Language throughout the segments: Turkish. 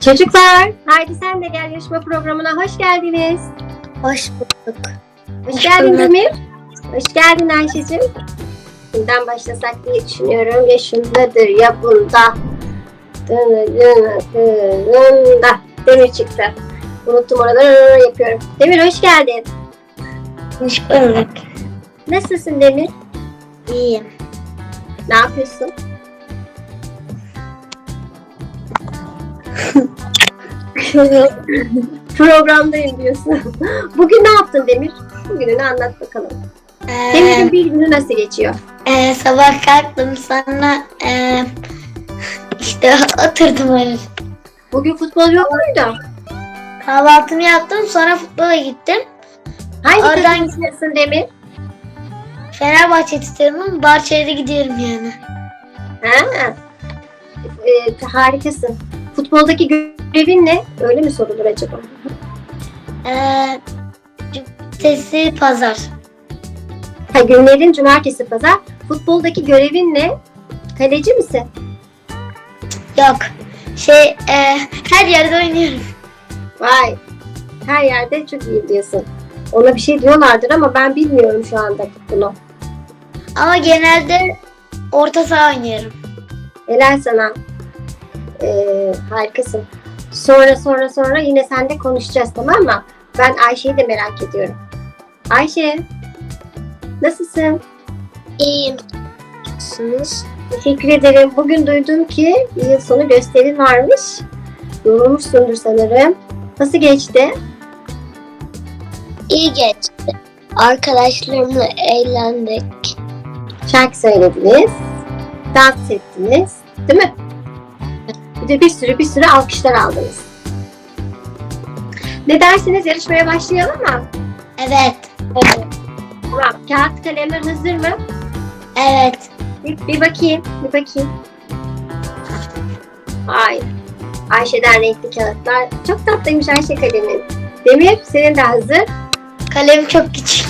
Çocuklar, haydi sen de gel yarışma programına hoş geldiniz. Hoş bulduk. Hoş, Hoş geldin bulduk. Demir. Hoş geldin Ayşe'cim. Buradan başlasak diye düşünüyorum. Ya şundadır ya bunda. Dını dını dını Demir çıktı. Unuttum oraları yapıyorum. Demir hoş geldin. Hoş bulduk. Nasılsın Demir? İyiyim. Ne yapıyorsun? Programdayım diyorsun. Bugün ne yaptın Demir? Bugününü anlat bakalım. Demir'in Ee, bir günü nasıl geçiyor? e, sabah kalktım sonra e, işte oturdum öyle. Bugün futbol yok muydu? Kahvaltımı yaptım sonra futbola gittim. Hangi Oradan- takım istiyorsun Demir? Fenerbahçe tutuyorum ama Bahçe'ye gidiyorum yani. Ha. Ee, harikasın. Futboldaki görevin ne? Öyle mi sorulur acaba? E, cumartesi pazar. Ha, günlerin cumartesi pazar. Futboldaki görevin ne? Kaleci misin? Yok. Şey e, her yerde oynuyorum. Vay. Her yerde çok iyi diyorsun. Ona bir şey diyorlardır ama ben bilmiyorum şu anda bunu. Ama genelde orta saha oynuyorum. Helal sana. Ee, harikasın. Sonra sonra sonra yine seninle konuşacağız tamam mı? Ben Ayşe'yi de merak ediyorum. Ayşe. Nasılsın? İyiyim. Nasılsınız? Teşekkür ederim. Bugün duydum ki yıl sonu gösterin varmış. Yorulmuşsundur sanırım. Nasıl geçti? İyi geçti. Arkadaşlarımla eğlendik. Şarkı söylediniz. Dans ettiniz. Değil mi? De bir sürü bir sürü alkışlar aldınız. Ne dersiniz? Yarışmaya başlayalım mı? Evet. Evet. Tamam. Kağıt kalemler hazır mı? Evet. Bir, bir bakayım. Bir bakayım. Ay. Ayşe'den renkli kağıtlar. Çok tatlıymış Ayşe kalemin. Demir senin de hazır. Kalem çok küçük.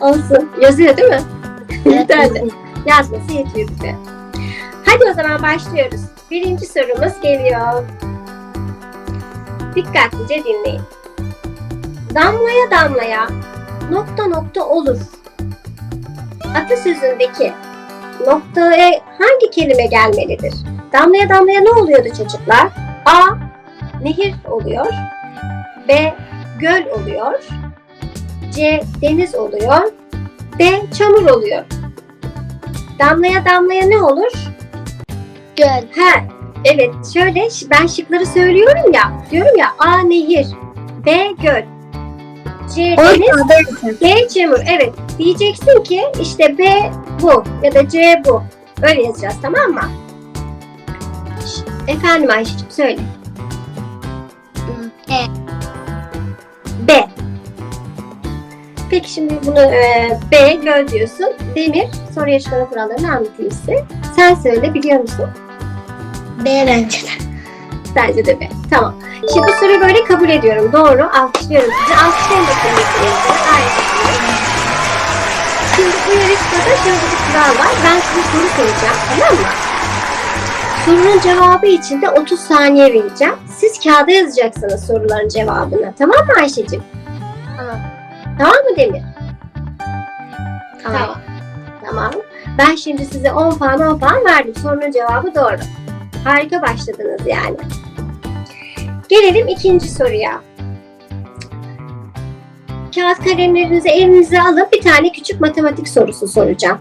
Olsun. Yazıyor değil mi? Evet. Yeterli. Yazması yetiyor bize. Hadi o zaman başlıyoruz. Birinci sorumuz geliyor. Dikkatlice dinleyin. Damlaya damlaya nokta nokta olur. Atasözündeki noktaya hangi kelime gelmelidir? Damlaya damlaya ne oluyordu çocuklar? A. Nehir oluyor. B. Göl oluyor. C. Deniz oluyor. D. Çamur oluyor. Damlaya damlaya ne olur? Göl. Ha, evet şöyle ben şıkları söylüyorum ya. Diyorum ya A nehir, B göl, C deniz, D çamur. Evet diyeceksin ki işte B bu ya da C bu. Öyle yazacağız tamam mı? Efendim Ayşe'cim söyle. E. B. Peki şimdi bunu e, B göl diyorsun. Demir soru yarışmanın kurallarını anlatayım size. Sen söyle biliyor musun? B bence de. Bence de B. Tamam. Şimdi bu soruyu böyle kabul ediyorum. Doğru. Alkışlıyorum sizi. Alkışlayın bakalım. Şimdi bu yarışmada şöyle bir kural var. Ben size soru soracağım. Tamam mı? Sorunun cevabı için de 30 saniye vereceğim. Siz kağıda yazacaksınız soruların cevabını. Tamam mı Ayşe'cim? Tamam. Tamam mı Demir? Tamam. Tamam. Ben şimdi size 10 puan 10 puan verdim. Sorunun cevabı doğru. Harika başladınız yani. Gelelim ikinci soruya. Kağıt kalemlerinizi elinize alın. Bir tane küçük matematik sorusu soracağım.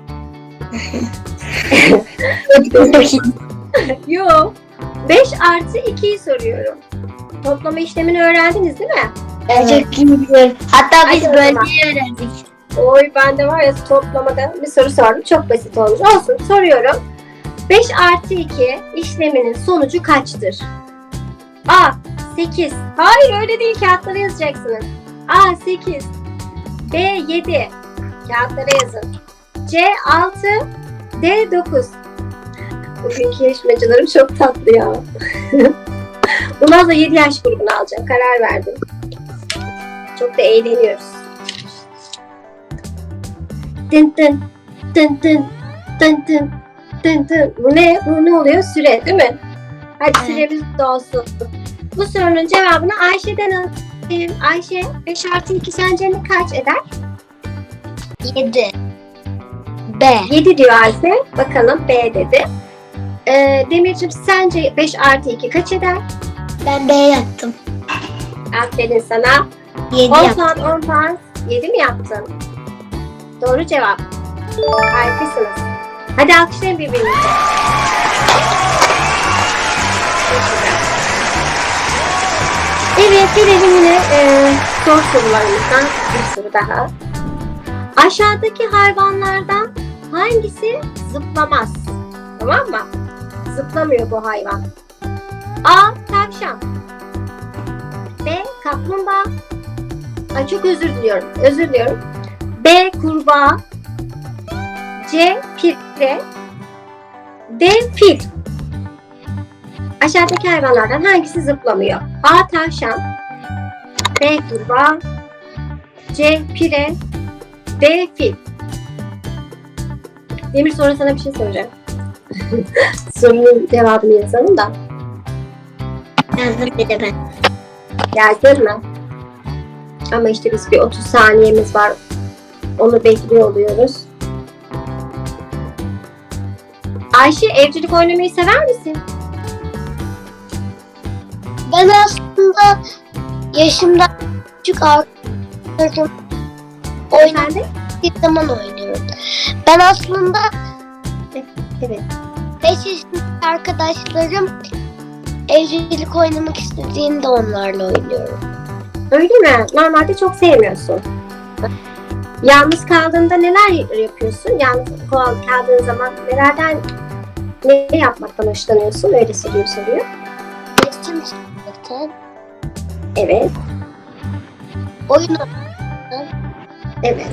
Yok. 5 artı 2'yi soruyorum. Toplama işlemini öğrendiniz değil mi? Biliyorum. Hatta biz Hadi o zaman. bölmeyi öğrendik. Oy ben de var ya toplamada bir soru sordum. Çok basit olmuş. Olsun soruyorum. 5 artı 2 işleminin sonucu kaçtır? A. 8. Hayır öyle değil kağıtlara yazacaksınız. A. 8. B. 7. Kağıtlara yazın. C. 6. D. 9. Bugünkü yarışmacılarım çok tatlı ya. Bundan sonra 7 yaş grubunu alacağım. Karar verdim. Çok da eğleniyoruz. Tın tın tın tın tın tın tın tın. Bu ne? Bu ne oluyor? Süre değil mi? Hadi Evet. süremiz dolsun. bu sorunun cevabını Ayşe'den alayım. Ayşe 5 artı 2 sence ne kaç eder? 7. B. 7 diyor Ayşe. Bakalım B dedi. Ee, Demirciğim sence 5 artı 2 kaç eder? Ben B yaptım. Aferin sana. 7 10 yaptım. puan 10 puan 7 mi yaptın? Doğru cevap. Harikasınız. Hadi alkışlayın birbirinizi. Evet gelelim yine e, zor sorularımızdan bir soru daha. Aşağıdaki hayvanlardan hangisi zıplamaz? Tamam mı? Zıplamıyor bu hayvan. A. Tavşan B. Kaplumbağa Ay çok özür diliyorum. Özür diliyorum. B. Kurbağa C. Pire D. Fil Aşağıdaki hayvanlardan hangisi zıplamıyor? A. Tavşan B. Kurbağa C. Pire D. Fil Demir sonra sana bir şey soracağım. Sorunun cevabını yazalım da. Yazdım bir de ben. Yazdın mı? Ama işte biz bir 30 saniyemiz var. Onu bekliyor oluyoruz. Ayşe evcilik oynamayı sever misin? Ben aslında yaşımda küçük arkadaşlarım oynadığı Efendim? zaman oynuyorum. Ben aslında Evet. 5 yaşındaki arkadaşlarım evcilik oynamak istediğinde onlarla oynuyorum. Öyle mi? Normalde çok sevmiyorsun. Yalnız kaldığında neler yapıyorsun? Yalnız kal- kaldığın zaman nelerden ne yapmaktan hoşlanıyorsun? Öyle soruyor soruyor. Resim çizmekten, Evet. oyun oynamaktan Evet.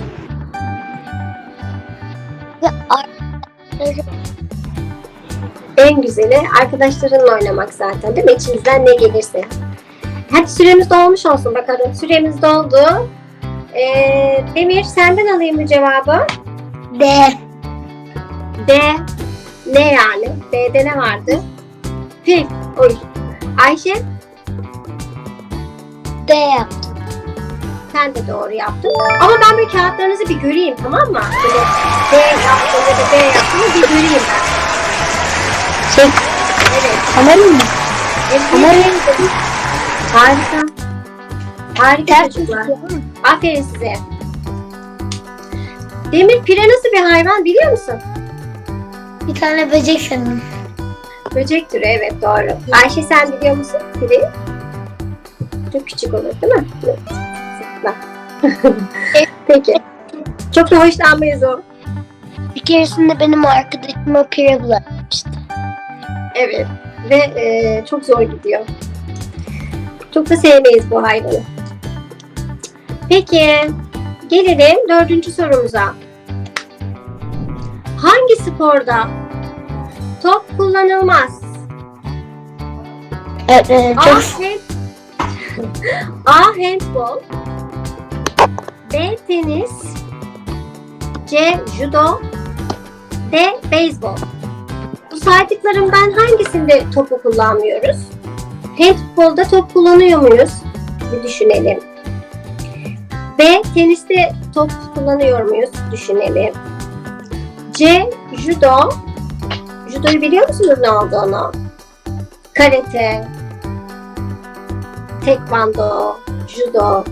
ve arkadaşlarım En güzeli arkadaşlarınla oynamak zaten değil mi? İçinizden ne gelirse. Hadi süremiz dolmuş olsun bakalım. Süremiz doldu. Ee, Demir senden alayım bu cevabı. D. D. Ne yani? D'de ne vardı? Fil. Oy. Ayşe D yaptım. sen de doğru yaptın. Ama ben bir kağıtlarınızı bir göreyim tamam mı? Böyle D yaptın ya da B yaptığını bir göreyim ben. Şey, Evet. kamerayı mı? Evet. Harika. Harika Ters çocuklar. Aferin size. Demir pire nasıl bir hayvan biliyor musun? Bir tane böcek sanırım. Böcek türü evet doğru. Ayşe sen biliyor musun pireyi? Çok küçük olur değil mi? Evet. Bak. Peki. Çok da hoşlanmayız o. Bir keresinde benim arkadaşıma pire bulaşmıştı. Evet. Ve e, çok zor gidiyor. Çok da sevmeyiz bu hayvanı. Peki. Gelelim dördüncü sorumuza. Hangi sporda top kullanılmaz? Evet, evet, A. çok hand- A. Handball B. Tenis C. Judo D. Beyzbol Bu saydıklarımdan hangisinde topu kullanmıyoruz? Handball'da top kullanıyor muyuz? Bir düşünelim. B. Teniste top kullanıyor muyuz? Düşünelim. C. Judo Judoyu biliyor musunuz ne olduğunu? Karate, tekvando, judo.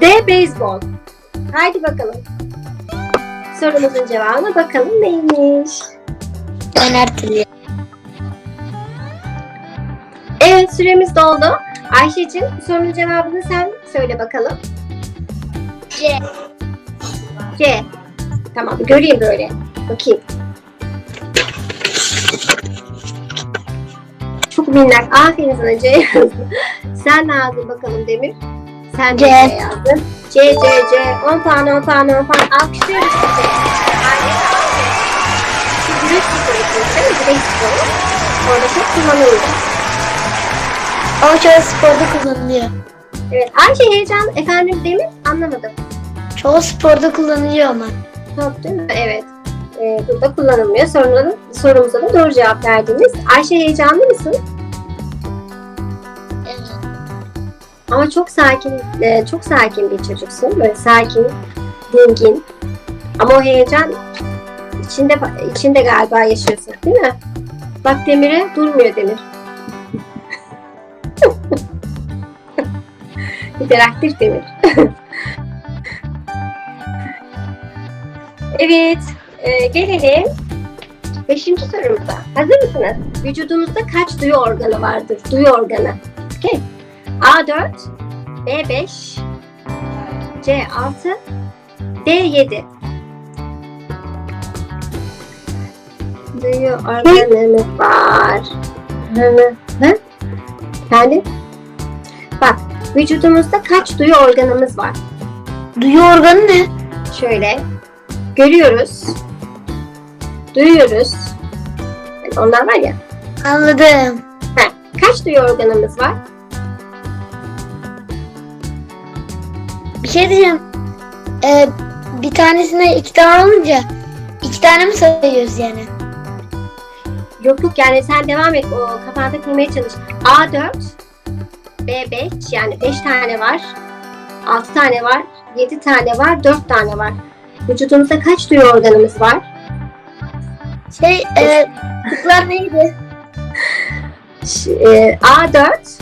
D. Beyzbol. Haydi bakalım. Sorumuzun cevabına bakalım neymiş? ben türlü. Evet süremiz doldu. Ayşe'cim sorunun cevabını sen söyle bakalım. C. C. Tamam göreyim böyle. Bakayım. Çok minnak. Aferin sana C yazdın. Sen ne yazdın bakalım Demir? Sen C. C yazdın. C, C, C. 10 puan, 10 puan, 10 puan. Alkışlıyoruz sizi. Şu değil mi? Orada çok kullanılıyor. Ama çoğu sporda kullanılıyor. Evet. Ayşe heyecan. Efendim Demir? Anlamadım. Çoğu sporda kullanılıyor ama. Top değil mi? Evet. Ee, burada kullanılmıyor. Sorunun, sorumuza da doğru cevap verdiniz. Ayşe heyecanlı mısın? Ama çok sakin, e, çok sakin bir çocuksun. Böyle sakin, dingin. Ama o heyecan içinde içinde galiba yaşıyorsun değil mi? Bak Demir'e durmuyor Demir. Hiperaktif Demir. evet, e, gelelim beşinci sorumuza. Hazır mısınız? Vücudumuzda kaç duyu organı vardır? Duyu organı. Okay. A4, B5, C6, D7. Duyu organımız var. Hı hı. Yani bak vücudumuzda kaç duyu organımız var? Duyu organı ne? Şöyle görüyoruz, duyuyoruz. Yani onlar var ya. Anladım. Heh, kaç duyu organımız var? Bir şey diyeceğim. Ee, bir tanesine iki tane olunca iki tane mi sayıyoruz yani? Yok yok yani sen devam et o kafanda kurmaya çalış. A4, B5 yani 5 tane var. 6 tane var. 7 tane var. 4 tane var. Vücudumuzda kaç duyu organımız var? Şey, e, tıklar neydi? Ş- e, A4,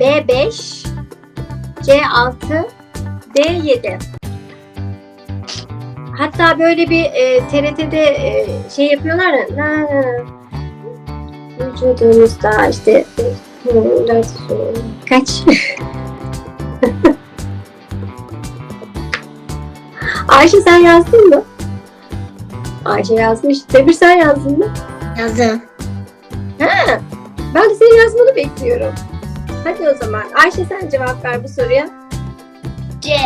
B5, C6, D7. Hatta böyle bir e, TRT'de e, şey yapıyorlar ya. Na, na. Vücudumuzda işte e, e, kaç? Ayşe sen yazdın mı? Ayşe yazmış. Demir sen yazdın mı? Yazdım. Ha, ben de senin yazmanı bekliyorum. Hadi o zaman. Ayşe sen cevap ver bu soruya. C.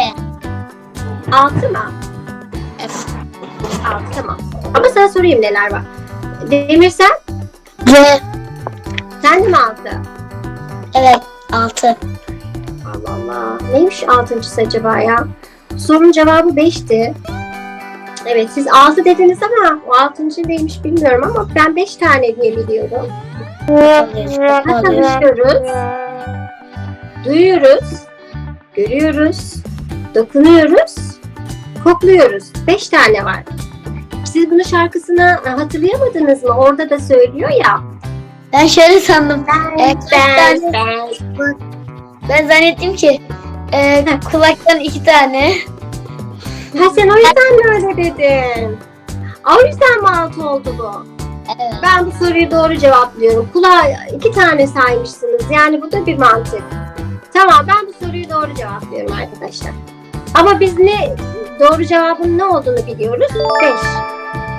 Altı mı? F. Altı tamam. Ama sana sorayım neler var. Demir sen? C. Sen de mi altı? Evet. Altı. Allah Allah. Neymiş altıncısı acaba ya? Sorunun cevabı beşti. Evet siz altı dediniz ama o altıncı neymiş bilmiyorum ama ben beş tane diye biliyorum. Hatta düşünüyoruz. Duyuyoruz, görüyoruz, dokunuyoruz, kokluyoruz. Beş tane var. Siz bunun şarkısını hatırlayamadınız mı? Orada da söylüyor ya. Ben şöyle sandım. Ben, Evet, ben, ben- ben. Ben zannettim ki e, kulaktan iki tane. Ha sen o yüzden mi öyle dedin? O yüzden mi altı oldu bu? Evet. Ben bu soruyu doğru cevaplıyorum. Kulağa iki tane saymışsınız. Yani bu da bir mantık. Tamam ben bu soruyu doğru cevaplıyorum arkadaşlar. Ama biz ne doğru cevabın ne olduğunu biliyoruz. Beş.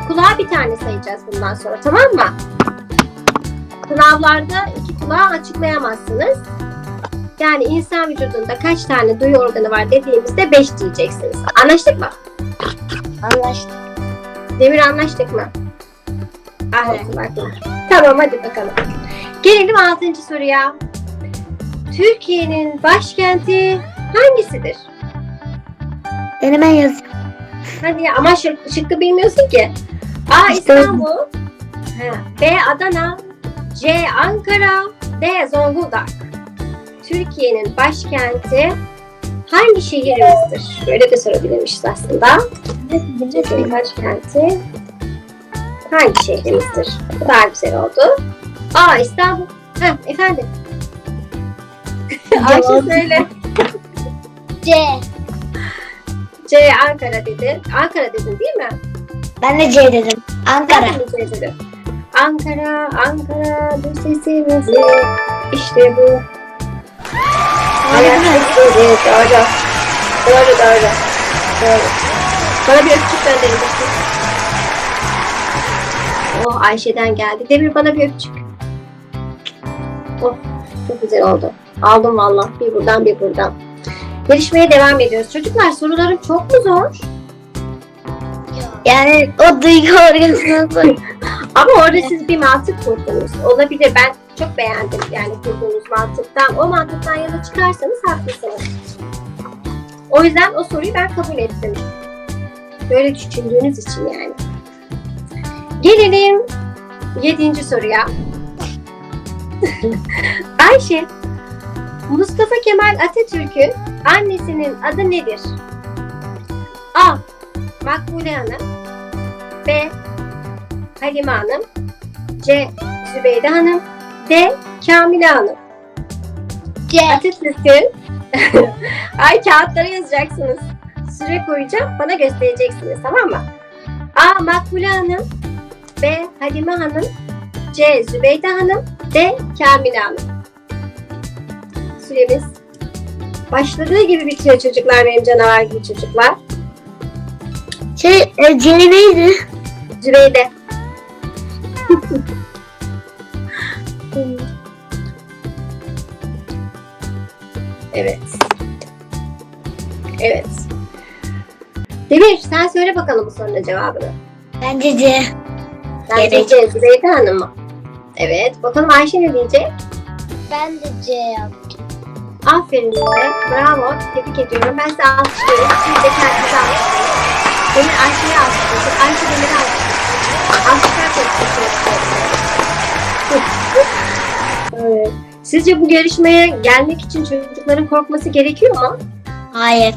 Kulağa bir tane sayacağız bundan sonra tamam mı? Sınavlarda iki kulağı açıklayamazsınız. Yani insan vücudunda kaç tane duyu organı var dediğimizde 5 diyeceksiniz. Anlaştık mı? Anlaştık. Demir anlaştık mı? Anlaştık. bakma. Tamam hadi bakalım. Gelelim altıncı soruya. Türkiye'nin başkenti hangisidir? Ben hemen yazayım. Hadi ya ama şık, şıkkı bilmiyorsun ki. A. İstanbul. Ha, B. Adana. C. Ankara. D. Zonguldak. Türkiye'nin başkenti hangi şehrimizdir? Böyle de sorabilirmişiz aslında. Türkiye'nin başkenti hangi şehrimizdir? Bu daha güzel oldu. A. İstanbul. Ha, efendim. Ayşe söyle. C. C. Ankara dedi. Ankara dedin değil mi? Ben de C dedim. Ankara. Ben de C dedim. Ankara, Ankara, bu sesimizi. İşte bu. Ayak sesleri. Doğru. Doğru, doğru. Doğru. Bana bir öpücük gönderin. Oh Ayşe'den geldi. Demir bana bir öpücük. Oh çok güzel oldu. Aldım valla. Bir buradan bir buradan. Yarışmaya devam ediyoruz. Çocuklar sorularım çok mu zor? Yani o duygu sonra. Ama orada siz bir mantık kurdunuz. Olabilir. Ben çok beğendim yani kurduğunuz mantıktan. O mantıktan yola çıkarsanız haklısınız. O yüzden o soruyu ben kabul ettim. Böyle düşündüğünüz için yani. Gelelim yedinci soruya. Ayşe, Mustafa Kemal Atatürk'ün annesinin adı nedir? A. Makbule Hanım B. Halime Hanım C. Zübeyde Hanım D. Kamile Hanım C. Atatürk'ün Ay kağıtlara yazacaksınız. Süre koyacağım. Bana göstereceksiniz tamam mı? A. Makbule Hanım B. Halime Hanım C. Zübeyde Hanım D. Kamile Hanım Süremiz başladığı gibi bitiyor çocuklar benim canavar gibi çocuklar. Şey, e, C neydi? Zübeyde. Evet. Evet. Demir sen söyle bakalım bu sorunun cevabını. Bence C. Bence. C. Zübeyde Hanım mı? Evet. Bakalım Ayşe ne diyecek? Ben de C yaptım. Aferin size. Bravo. Tebrik ediyorum. Ben size alkışlıyorum. Siz de kendinize alkışlayın. Demir Ayşe'ye alkışlasın. Ayşe Demir'e alkışlasın. Alkışlar Evet. Sizce bu yarışmaya gelmek için çocukların korkması gerekiyor mu? Hayır.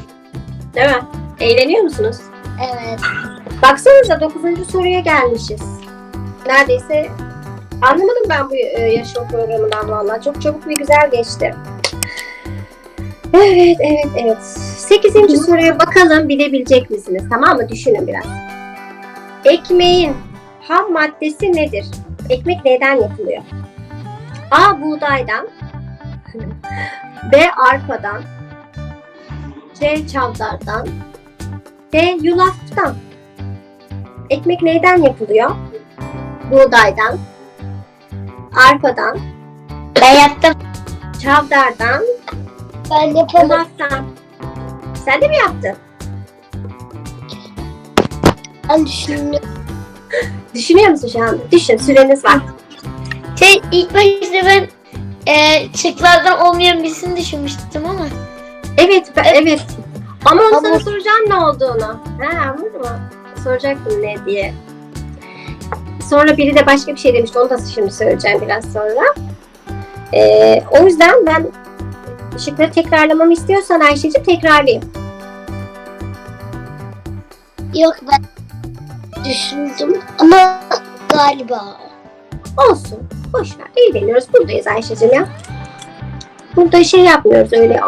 Değil mi? Eğleniyor musunuz? Evet. Baksanıza 9. soruya gelmişiz. Neredeyse anlamadım ben bu e, yarışma programından vallahi. Çok çabuk ve güzel geçti. Evet, evet, evet. 8. soruya bakalım bilebilecek misiniz? Tamam mı? Düşünün biraz. Ekmeğin ham maddesi nedir? Ekmek neyden yapılıyor? A. Buğdaydan B. Arpadan C. Çavdardan D. Yulaftan Ekmek neyden yapılıyor? Buğdaydan, arpadan, Ben yaptım. çavdardan, Ben yapamadım. yulaftan. Sen de mi yaptın? Ben düşünüyorum. Düşünüyor musun şu anda? Düşün, süreniz var. Şey, ilk başta ben e, şıklardan olmayan birisini düşünmüştüm ama. Evet, ben- evet. Ama onu sana soracağım ne olduğunu. Ha, anladın mı? Soracaktım ne diye. Sonra biri de başka bir şey demişti. Onu da şimdi söyleyeceğim biraz sonra. Ee, o yüzden ben şıkları tekrarlamamı istiyorsan Ayşe'ciğim tekrarlayayım. Yok ben düşündüm ama galiba. Olsun. Boş ver. Eğleniyoruz. Buradayız Ayşe'cim ya. Burada şey yapmıyoruz öyle.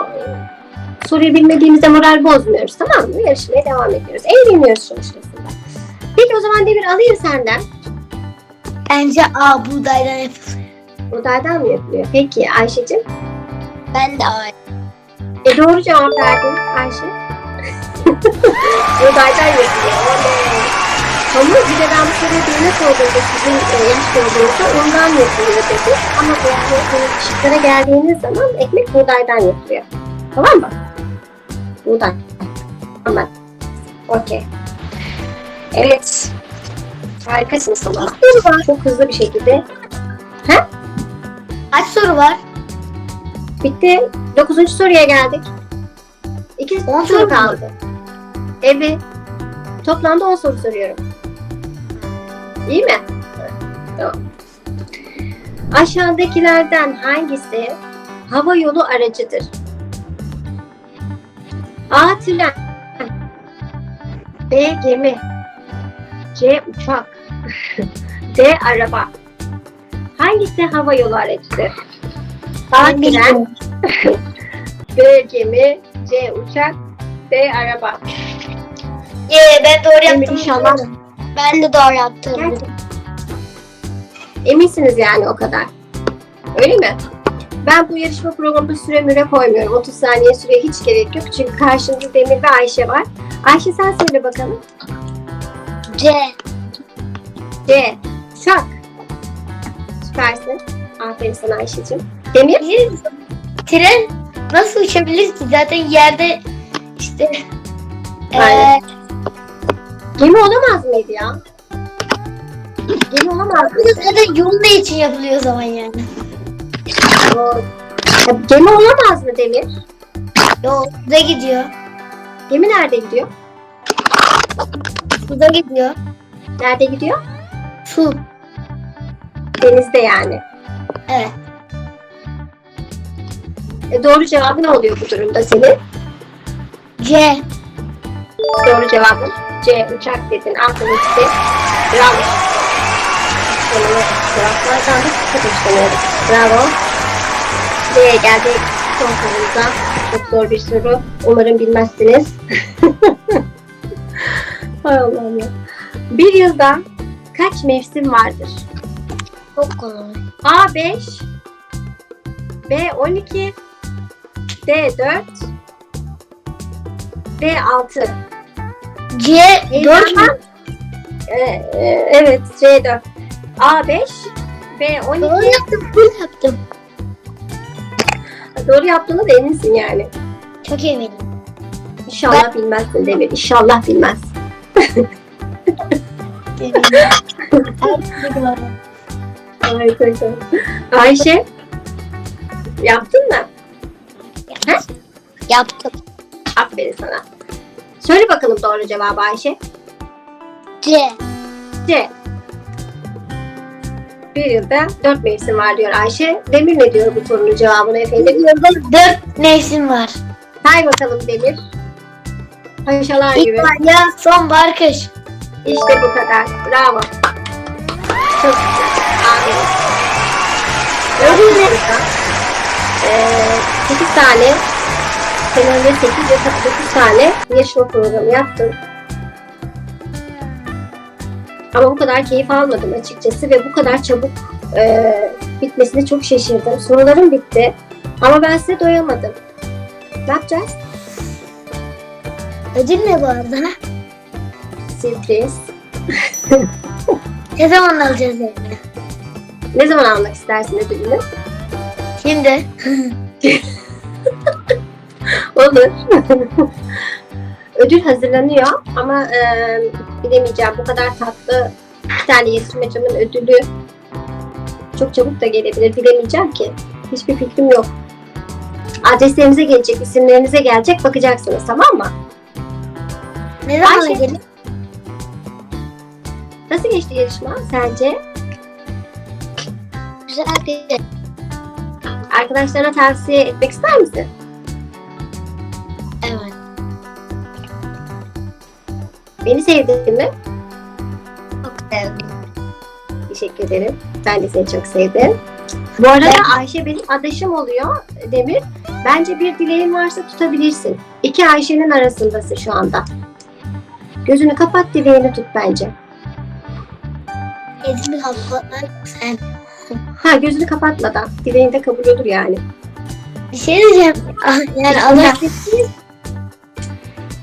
Soruyu bilmediğimizde moral bozmuyoruz tamam mı? Yarışmaya devam ediyoruz. Eğleniyoruz sonuçtasında. Peki o zaman Demir alayım senden. Bence A buğdaydan yapılıyor. Buğdaydan mı yapılıyor? Peki Ayşe'cim. Ben de A. E doğru cevap verdin Ayşe. Buğdaydan yapılıyor. Oley. Ama bir de ben bu soruyu birine sorduğumda sizin e, yaş grubunuzda ondan yapılıyor dedi. Ama yani şıklara geldiğiniz zaman ekmek buğdaydan yapılıyor. Tamam mı? Buğday. Tamam. Okey. Evet. Harikasınız ama. Çok hızlı bir şekilde. Kaç soru var? Bitti. Dokuzuncu soruya geldik. İki soru soru kaldı. Evet. Toplamda 10 soru soruyorum. İyi mi? Tamam. Aşağıdakilerden hangisi hava yolu aracıdır? A. Tren B. Gemi C. Uçak D. Araba Hangisi hava yolu aracıdır? A. Tren. B. Gemi C. Uçak D. Araba Ee, ben doğru yaptım. inşallah. Ben de doğru yaptım. Gerçekten. Eminsiniz yani o kadar. Öyle mi? Ben bu yarışma programında süre müre koymuyorum. 30 saniye süreye hiç gerek yok. Çünkü karşımda Demir ve Ayşe var. Ayşe sen söyle bakalım. C. C. Uçak. Süpersin. Aferin sana Ayşe'cim. Demir. Tren nasıl uçabilir ki? Zaten yerde işte Aynen. eee Gemi olamaz mıydı ya? Gemi olamaz mıydı? zaten yol ne için yapılıyor o zaman yani? Ya Gemi olamaz mı Demir? Yol suda gidiyor. Gemi nerede gidiyor? Suda gidiyor. Nerede gidiyor? Su. Denizde yani. Evet. E, doğru cevabı ne oluyor bu durumda senin? C. Doğru cevabın C. Uçak dedin. Aklın ikisi. Bravo. Sonunu taraflardan çok hoşlanıyorum. Bravo. Buraya geldik. Son sorumuza. Çok zor bir soru. Umarım bilmezsiniz. Hay Allah'ım ya. Bir yılda kaç mevsim vardır? Çok kolay. A5 B12 D4 D6 C4 e, mü? E, e, evet C4. A5 B12. Doğru yaptım. Full yaptım. Doğru yaptığına da eminsin yani. Çok eminim. İnşallah ben... bilmezsin Demir. İnşallah bilmez. Ay, Ayşe yaptın mı? Yaptım. Yaptım. Aferin sana. Söyle bakalım doğru cevabı Ayşe. C. C. Bir yılda dört mevsim var diyor Ayşe. Demir ne diyor bu sorunun cevabını efendim? Yılda 4 mevsim var. Say bakalım Demir. Paşalar gibi. İlkbahar, yaz, sonbahar, kış. İşte bu kadar. Bravo. Çok güzel. Aferin. Öyle mi? Ee, 8 tane sen önce 8 ya da 9 tane yarışma programı yaptın. Ama bu kadar keyif almadım açıkçası ve bu kadar çabuk e, bitmesine çok şaşırdım. Sorularım bitti ama ben size doyamadım. Ne yapacağız? Ödül ne bu arada? Sürpriz. Ne zaman alacağız yani? Ne zaman almak istersin ödülünü? Şimdi. Olur. Ödül hazırlanıyor ama e, bilemeyeceğim bu kadar tatlı bir tane yarışmacımın ödülü çok çabuk da gelebilir bilemeyeceğim ki. Hiçbir fikrim yok. Adreslerimize gelecek, isimlerinize gelecek bakacaksınız tamam mı? Ne zaman Ayşe. gelir? Nasıl geçti yarışma sence? Güzel bir Arkadaşlarına tavsiye etmek ister misin? Beni sevdin mi? Çok sevdim. Teşekkür ederim. Ben de seni çok sevdim. Bu arada Ayşe benim adaşım oluyor Demir. Bence bir dileğin varsa tutabilirsin. İki Ayşe'nin arasındasın şu anda. Gözünü kapat dileğini tut bence. Elimi kapatmak sen. Ha gözünü kapatmadan. Dileğin de kabul olur yani. Bir şey diyeceğim. Ah, Yani Allah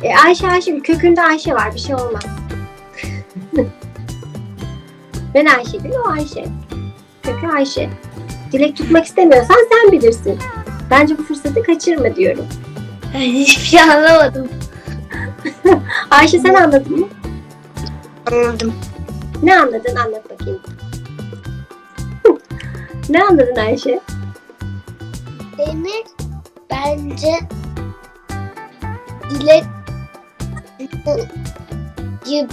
E, Ayşe Ayşe kökünde Ayşe var bir şey olmaz. ben Ayşe değil o Ayşe. Kökü Ayşe. Dilek tutmak istemiyorsan sen bilirsin. Bence bu fırsatı kaçırma diyorum. Ben hiçbir şey anlamadım. Ayşe sen anladın mı? Anladım. Ne anladın anlat bakayım. ne anladın Ayşe? Demir bence dilek ya,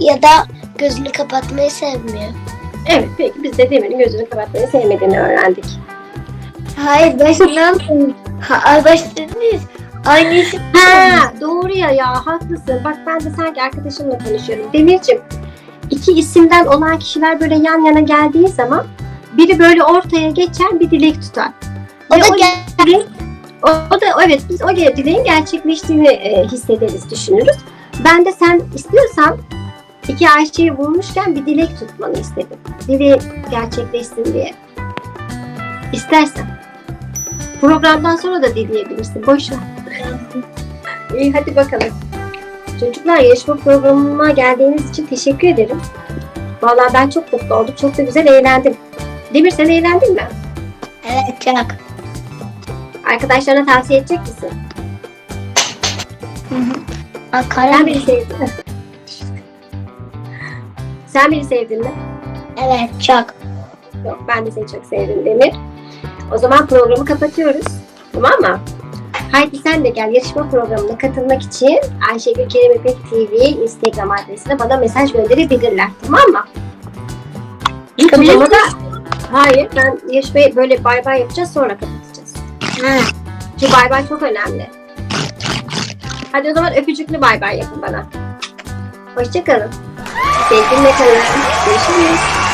ya da gözünü kapatmayı sevmiyor. Evet peki biz de Demir'in gözünü kapatmayı sevmediğini öğrendik. Hayır yaptın? Ha. Aynı isim. Ha doğru ya ya haklısın. Bak ben de sanki arkadaşımla konuşuyorum. Demir'cim iki isimden olan kişiler böyle yan yana geldiği zaman biri böyle ortaya geçer bir dilek tutar. O Ve da gel. dilek- o, o da evet biz o dileğin gerçekleştiğini e, hissederiz, düşünürüz. Ben de sen istiyorsan iki Ayşe'yi bulmuşken bir dilek tutmanı istedim. Dileği gerçekleşsin diye. İstersen. Programdan sonra da dileyebilirsin. Boş ver. İyi hadi bakalım. Çocuklar yarışma programıma geldiğiniz için teşekkür ederim. Vallahi ben çok mutlu oldum. Çok da güzel eğlendim. Demir sen eğlendin mi? Evet çok. Arkadaşlarına tavsiye edecek misin? Aa, Sen beni sevdin mi? Sen beni sevdin mi? Evet çok. Yok ben de seni çok sevdim Demir. O zaman programı kapatıyoruz. Tamam mı? Haydi sen de gel yarışma programına katılmak için Ayşegül Kerem İpek TV Instagram adresine bana mesaj gönderebilirler. Tamam mı? Aşamada hayır ben yarışmayı böyle bay bay yapacağız sonra kapatacağız. Ha. Şu bay bay çok önemli. Hadi o zaman öpücüklü bay bay yapın bana. Hoşçakalın. Sevgilimle kalın. Görüşürüz.